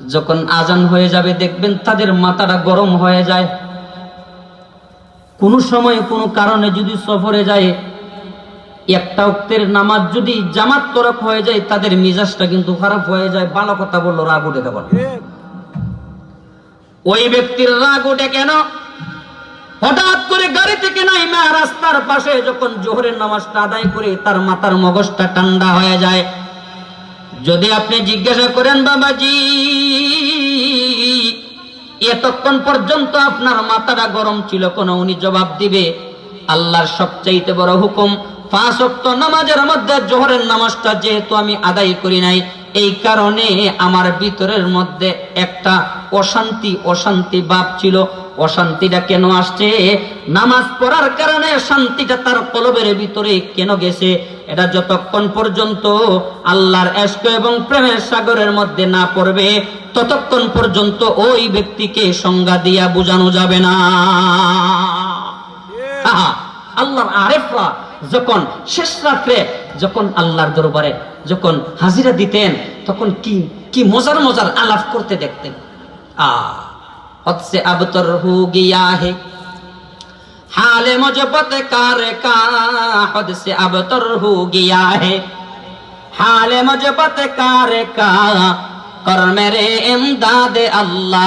যখন আজান হয়ে যাবে, দেখবেন তাদের মাথাটা গরম হয়ে যায়। কোনো সময় কোনো কারণে যদি সফরে যায়, একটা অক্তের নামাজ যদি জামাত তরফ হয়ে যায়, তাদের মিজাজটা কিন্তু খারাপ হয়ে যায়। ভালো কথা বলল, রাগ উঠে দেবো ওই ব্যক্তির রাগ উঠে কেন? হঠাৎ করে গাড়ি থেকে নাইমা রাস্তার পাশে যখন জোহরের নামাজটা আদায় করে, তার মাথার মগজটা ঠান্ডা হয়ে যায়। যদি আপনি জিজ্ঞাসা করেন, বাবাজি, এতক্ষণ পর্যন্ত আপনার মাথাটা গরম ছিল কোন? উনি জবাব দিবে, আল্লাহর সবচাইতে বড় হুকুম, পাঁচ ওয়াক্ত নামাজের মধ্যে জোহরের নামাজটা যেহেতু আমি আদায় করি নাই, এই কারণে আমার ভিতরের মধ্যে একটা অশান্তি অশান্তি ভাব ছিল। অশান্তিটা কেন আসছে? নামাজ পড়ার কারণে শান্তিটা তার কলবের ভিতরে কেন গেছে? এটা যতক্ষণ পর্যন্ত আল্লাহর এস্ক এবং প্রেমের সাগরের মধ্যে না পড়বে ততক্ষণ পর্যন্ত ওই ব্যক্তিকে সংজ্ঞা দিয়া বোঝানো যাবে না। আল্লাহর আরেফা যখন শেষ রাত্রে যখন আল্লাহর দরবারে যখন হাজিরা দিতেন তখন কি কি মজার মজার আলাপ করতে দেখতেন। আ হচ্ছে আবতর হু গিয়া হে हाल मुझ पतकार का हद से अब तर हो गया है। हाल मुझ पतकार का कर मेरे इमदाद अल्लाह